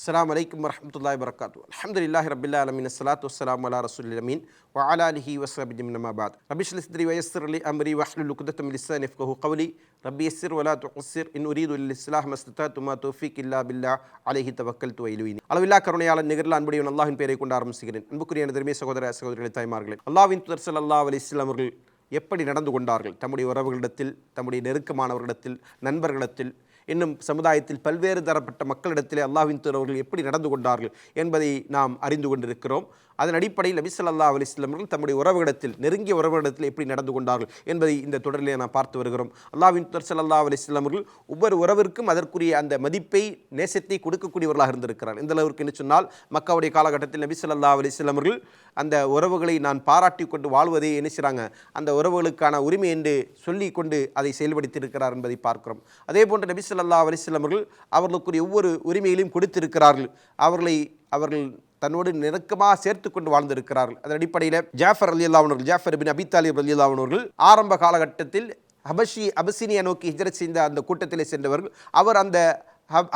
அஸ்லாம் வலைக்கம் வரமத்துல்லாய் வரகாத்து அல்ஹம்துலில்லாஹி ரப்பில் ஆலமீன் அஸ்ஸலாத்து வஸ்ஸலாமு அலா ரசூலில் அமீன் வ அலா அலிஹி வஸ்ஸஹபிஹி மின் அம்மா பாத் ரப்பி ஷ்ரஹ் சித்ரி வயஸ்ஸிர் அம்ரி வஹ்லுல் குதத்தம் மின் லிசானி யஃப்கஹு கவ்லி ரப்பி யஸ்ஸிர் வலா துஅஸ்ஸிர் இன் உரீது இல் இஸ்லாஹ் மஸ்தா துமா தோஃபிக் இல்லா பில்லா அலஹி தவக்கல்து வ இலுயினி அளவில்லா கருணையாளர் நிகரில் அன்புடையவன் அல்லாஹின் பெயரை கொண்டு ஆரம்பிக்கிறேன் அன்புக்குரிய எனதருமே சகோதர சகோதரிகளை தாய்மார்களே அல்லாவின் தூதர் ஸல்லல்லாஹு அலி இஸ்லாம் அவர்கள் எப்படி நடந்து கொண்டார்கள்? தம்முடைய உறவுகளிடத்தில் தம்முடைய நெருக்கமானவர்களிடத்தில் நண்பர்களிடத்தில் இன்னும் சமுதாயத்தில் பல்வேறு தரப்பட்ட மக்களிடத்திலே அல்லாஹ்வின் தூதர்கள் எப்படி நடந்து கொண்டார்கள் என்பதை நாம் அறிந்து கொண்டிருக்கிறோம். அதன் அடிப்படையில் நபி சொல்லா அலிஸ்லாமர்கள் தம்முடைய உறவுகளிடத்தில் நெருங்கிய உறவுகளிடத்தில் எப்படி நடந்து கொண்டார்கள் என்பதை இந்த தொடரிலே நாம் பார்த்து வருகிறோம். அல்லாஹ்வின் துர் சல்லா அலிஸ்லாமர்கள் ஒவ்வொரு உறவிற்கும் அதற்குரிய அந்த மதிப்பை நேசத்தை கொடுக்கக்கூடியவர்களாக இருந்திருக்கிறார். இந்த அளவிற்கு என்று சொன்னால் மக்காவுடைய காலகட்டத்தில் நபி சொல்லா அலிஸ்லாமர்கள் அந்த உறவுகளை நான் பாராட்டி கொண்டு வாழ்வதை என்ன செய்கிறாங்க அந்த உறவுகளுக்கான உரிமை என்று சொல்லி கொண்டு அதை செயல்படுத்தியிருக்கிறார் என்பதை பார்க்கிறோம். அதே போன்று நபி சொல்லா அலிஸ்லாமர்கள் அவர்களுக்குரிய ஒவ்வொரு உரிமையிலும் கொடுத்திருக்கிறார்கள். அவர்களை அவர்கள் தன்னோடு நெருக்கமாக சேர்த்து கொண்டு வாழ்ந்திருக்கிறார்கள். அதன் அடிப்படையில் ஜாஃபர் அலி அவர்கள் ஜாஃபர் பின் அபி தாலிப் அலி அவர்கள் ஆரம்ப காலகட்டத்தில் ஹபஷி அபசினியா நோக்கி ஹிஜரத் செய்த அந்த கூட்டத்திலே சென்றவர்கள். அவர் அந்த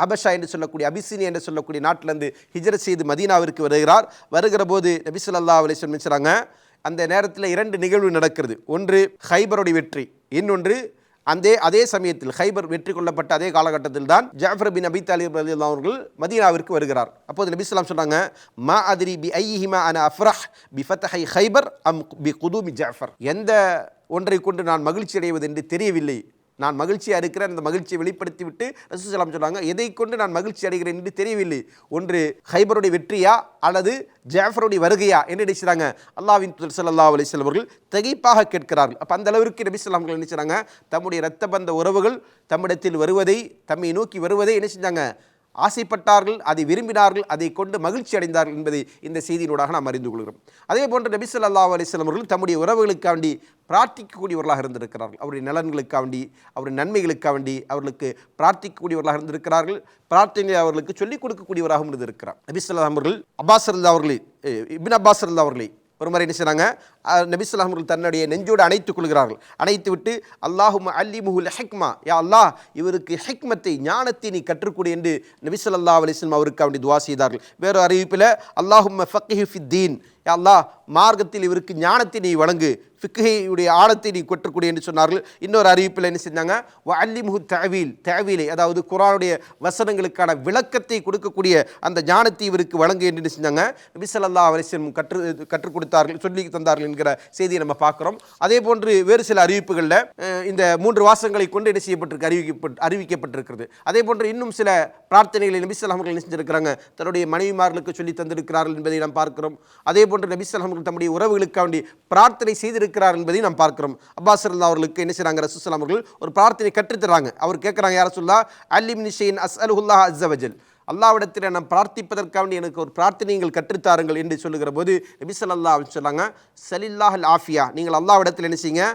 அபஷா என்று சொல்லக்கூடிய அபிசினி என்று சொல்லக்கூடிய நாட்டிலிருந்து ஹிஜரத் செய்து மதீனாவிற்கு வருகிறார். வருகிற போது நபிசுல்லா அலி அலைஹி சொல்கிறாங்க அந்த நேரத்தில் இரண்டு நிகழ்வு நடக்கிறது. ஒன்று ஹைபருடைய வெற்றி. இன்னொன்று அந்த அதே சமயத்தில் ஹைபர் வெற்றி கொள்ளப்பட்ட அதே காலகட்டத்தில் தான் ஜாஃபர் பின் அபி தாலிப் ரலியல்லாஹு அவர்கள் மதீனாவிற்கு வருகிறார். அப்போது நபி சொல்லாம் சொன்னாங்க மா அதிரி பி ஐஹிமா அன அஃப்ரஹ் பி ஃபத்தஹை ஹைபர் அம் பி குதூமி ஜாஃபர். எந்த ஒன்றை கொண்டு நான் மகிழ்ச்சி அடைவது என்று தெரியவில்லை. நான் மகிழ்ச்சியாக இருக்கிறேன் அந்த மகிழ்ச்சியை வெளிப்படுத்தி விட்டு ரசூசலாம் சொன்னாங்க. எதை கொண்டு நான் மகிழ்ச்சி அடைகிறேன் என்று தெரியவில்லை. ஒன்று ஹைபருடைய வெற்றியா அல்லது ஜாஃபருடைய வருகையா என்று நினைச்சாங்க. அல்லாவின் துதர் சல்லா அலைஹி வஸல்லம் அவர்கள் கேட்கிறார்கள். அப்போ அந்த அளவிற்கு நபி ஸல்லல்லாஹு நினைச்சாங்க? தம்முடைய இரத்த பந்த உறவுகள் தம்மிடத்தில் வருவதை தம்மை நோக்கி வருவதை என்ன செஞ்சாங்க? ஆசைப்பட்டார்கள் அதை விரும்பினார்கள் அதை கொண்டு மகிழ்ச்சி அடைந்தார்கள் என்பதை இந்த செய்தியினூடாக நாம் அறிந்து கொள்கிறோம். அதே போன்று நபி சொல்லா அலிஸ்லாம் அவர்கள் தம்முடைய உறவுகளுக்காண்டி பிரார்த்திக்கக்கூடியவர்களாக இருந்திருக்கிறார்கள். அவருடைய நலன்களுக்காண்டி அவருடைய நன்மைகளுக்காண்டி அவர்களுக்கு பிரார்த்திக்கக்கூடியவர்களாக இருந்திருக்கிறார்கள். பிரார்த்தனை அவர்களுக்கு சொல்லிக் கொடுக்கக்கூடியவராகவும் இருந்திருக்கிறார். நபி ஸல்லல்லாஹு அவர்கள் அப்பாஸ் ரல்லா அவர்களை இபின் அப்பாஸ் ரல்லா அவர்களை ஒரு முறை என்ன செய்கிறாங்க நபிஸ்லாம் அவர்கள் தன்னுடைய நெஞ்சோடு அணைத்துக் கொள்கிறார்கள். அணைத்து விட்டு அல்லாஹும் அல்லி முஹுல் ஹெக்மா யா அல்லாஹ் இவருக்கு ஹெக்மத்தை ஞானத்தை நீ கற்றுக்கொடு என்று நபிசல்லா அலிஸ்லம் அவருக்கு அவருடைய துவா செய்தார்கள். வேறு அறிவிப்பில் அல்லாஹும் ஃபக்கிஹிஃபித்தீன் யா அல்லாஹ் மார்க்கத்தில் இவருக்கு ஞானத்தை நீ வழங்கு ஃபிக்கையுடைய ஆழத்தை நீ கொற்றக்கூடிய என்று சொன்னார்கள். இன்னொரு அறிவிப்பில் என்ன செஞ்சாங்க? வ அல்லி முகு அதாவது குரானுடைய வசனங்களுக்கான விளக்கத்தை கொடுக்கக்கூடிய அந்த ஞானத்தை இவருக்கு வழங்கு என்று செஞ்சாங்க? நபிசல்லா அலிஸ்லம் கற்று கற்றுக் கொடுத்தார்கள் சொல்லி தந்தார்கள் என்கிற செய்தியை நம்ம பார்க்குறோம். அதே போன்று வேறு சில அறிவிப்புகளில் இந்த மூன்று வாசங்களை கொண்டு என்ன செய்யப்பட்டிருக்கு அறிவிக்கப்பட்டு அறிவிக்கப்பட்டிருக்கிறது. அதே போன்று இன்னும் சில பிரார்த்தனைகளை நபிசல்லாம் அவர்கள் என்ன செஞ்சிருக்கிறாங்க. தன்னுடைய மனைவிமார்களுக்கு சொல்லி தந்திருக்கிறார்கள் என்பதை நாம் பார்க்கிறோம். அதே போன்று நபிசல்லாம் அவர்கள் தம்முடைய உறவுகளுக்காண்டி பிரார்த்தனை செய்திருக்கிறார் என்பதை நாம் பார்க்கிறோம். அப்பாஸ் அல்லா அவர்களுக்கு என்ன செய்கிறாங்க ரசூசலாம் அவர்கள் ஒரு பிரார்த்தனை கற்றுத்தராங்க அவர் கேட்குறாங்க யார சொல்லா அல்லிம் நிஷைன் அஸ் அலுல்லா அஸ்ஸவஜல் அல்லாவிடத்தில் நான் பிரார்த்திப்பதற்காக எனக்கு ஒரு பிரார்த்தனை நீங்கள் கற்றுத்தாருங்கள் என்று சொல்லுகிற போது நபிசல்லா சொன்னாங்க சலில்லாஹல் ஆஃபியா. நீங்கள் அல்லாவிடத்தில் என்ன செய்யுங்க?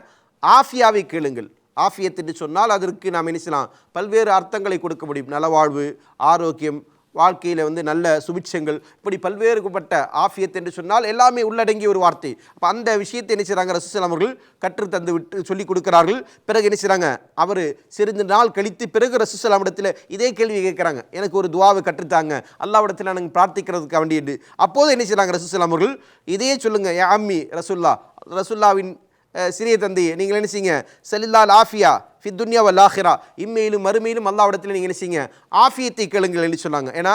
ஆஃபியாவை கேளுங்கள். ஆஃபியத் என்று சொன்னால் அதற்கு நாம் என்ன செய்யலாம்? பல்வேறு அர்த்தங்களை கொடுக்க முடியும். நலவாழ்வு ஆரோக்கியம் வாழ்க்கையில் வந்து நல்ல சுபிட்சங்கள் இப்படி பல்வேறுபட்ட ஆஃபியத் என்று சொன்னால் எல்லாமே உள்ளடங்கிய ஒரு வார்த்தை. அப்போ அந்த விஷயத்தை என்ன செய்கிறாங்க ரசூசலாம் அவர்கள் கற்று தந்து விட்டு சொல்லிக் கொடுக்கிறார்கள். பிறகு என்ன செய்கிறாங்க அவர் சிறிது நாள் கழித்து பிறகு ரசூசலாம் இடத்துல இதே கேள்வி கேட்குறாங்க. எனக்கு ஒரு துவாவை கற்றுத்தாங்க. அல்லாவிடத்தில் நாங்கள் பிரார்த்திக்கிறதுக்கு வேண்டியது. அப்போது என்ன செய்கிறாங்க ரசூசலாம் அவர்கள் இதையே சொல்லுங்கள் ஏ அம்மி ரசுல்லா ரசுல்லாவின் சிறிய தந்தி நீங்கள் என்ன செய்யுங்க? ஆஃபியா ஃபி துன்யா வல் ஆஹிரா இம்மையிலும் மறுமையிலும் அல்லாவிடத்தில் நீங்கள் நினைச்சிங்க ஆஃபியத்தை கேளுங்கள் என்று சொன்னாங்க. ஏன்னா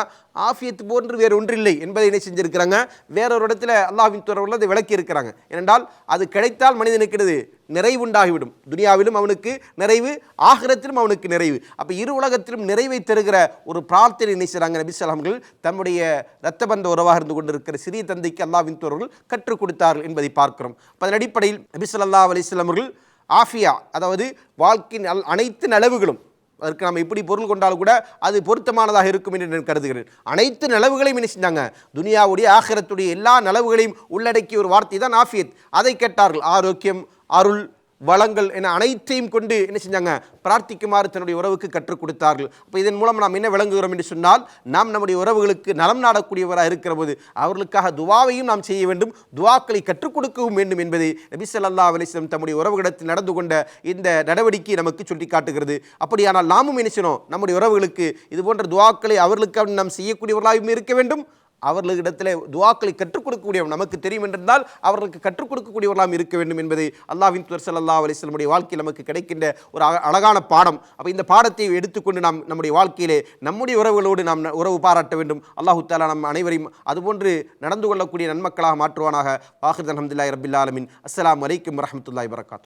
ஆஃபியத்து போன்று வேறு ஒன்றில்லை என்பதை என்ன செஞ்சுருக்கிறாங்க? வேறொரு இடத்துல அல்லாஹின் துறவுள்ள அதை விளக்கி இருக்கிறாங்க ஏனென்றால் அது கிடைத்தால் மனிதனுக்கிறது நிறைவுண்டாகிவிடும். துனியாவிலும் அவனுக்கு நிறைவு ஆகிரத்திலும் அவனுக்கு நிறைவு. அப்போ இரு உலகத்திலும் நிறைவை தருகிற ஒரு பிரார்த்தனை என்ன செய்கிறாங்க நபி சலாம்கள் தம்முடைய இரத்தபந்த உறவாக இருந்து கொண்டிருக்கிற சிறிய தந்தைக்கு அல்லாவின் தோர்கள் கற்றுக் கொடுத்தார்கள் என்பதை பார்க்கிறோம். அதன் அடிப்படையில் நபி சொல்லா அலிஸ்லாமர்கள் ஆஃபியா அதாவது வாழ்க்கையின் அனைத்து நலவுகளும் அதற்கு நம்ம எப்படி பொருள் கொண்டாலும் கூட அது பொருத்தமானதாக இருக்கும் என்று நான் கருதுகிறேன். அனைத்து நலவுகளையும் என்ன செஞ்சாங்க? துனியாவுடைய ஆகிரத்துடைய எல்லா நலவுகளையும் உள்ளடக்கிய ஒரு வார்த்தை தான் ஆஃபியத். அதை கேட்டார்கள் ஆரோக்கியம் அருள் வளங்கள் என அனைத்தையும் கொண்டு என்ன செஞ்சாங்க? பிரார்த்திக்குமாறு தன்னுடைய உறவுக்கு கற்றுக் கொடுத்தார்கள். அப்போ இதன் மூலம் நாம் என்ன விளங்குகிறோம் என்று சொன்னால் நாம் நம்முடைய உறவுகளுக்கு நலம் நாடக்கூடியவராக இருக்கிற போது அவர்களுக்காக துவாவையும் நாம் செய்ய வேண்டும் துவாக்களை கற்றுக் கொடுக்கவும் வேண்டும் என்பதை நபி ஸல்லல்லாஹு தன்னுடைய தம்முடைய உறவுகளிடத்தில் நடந்து கொண்ட இந்த நடவடிக்கை நமக்கு சுட்டி காட்டுகிறது. அப்படியானால் நாமும் என்ன செய்யணும்? நம்முடைய உறவுகளுக்கு இது போன்ற துவாக்களை அவர்களுக்கு நாம் செய்யக்கூடியவர்களாகவும் இருக்க வேண்டும் அவர்களிடத்தில் துவாக்களை கற்றுக் கொடுக்கக்கூடியவர் நமக்கு தெரியும் என்றிருந்தால் அவர்களுக்கு கற்றுக் கொடுக்கக்கூடியவர்களாம் இருக்க வேண்டும் என்பதை அல்லாஹ்வின் துவர் சல்லா அலிஸ்லமுடைய வாழ்க்கையில் நமக்கு கிடைக்கின்ற ஒரு அழகான பாடம். அப்போ இந்த பாடத்தை எடுத்துக்கொண்டு நாம் நம்முடைய வாழ்க்கையிலே நம்முடைய உறவுகளோடு நாம் ந- உறவு பாராட்ட வேண்டும். அல்லாஹு தாலா நம் அனைவரையும் அதுபோன்று நடந்து கொள்ளக்கூடிய நன்மக்களாக மாற்றுவானாக. வாஹித் அலமதுல்லாய் ரபில்லா ஆலமின். அஸ்ஸலாமு அலைக்கும் வரஹ்மத்துல்லாஹி வரகாத்து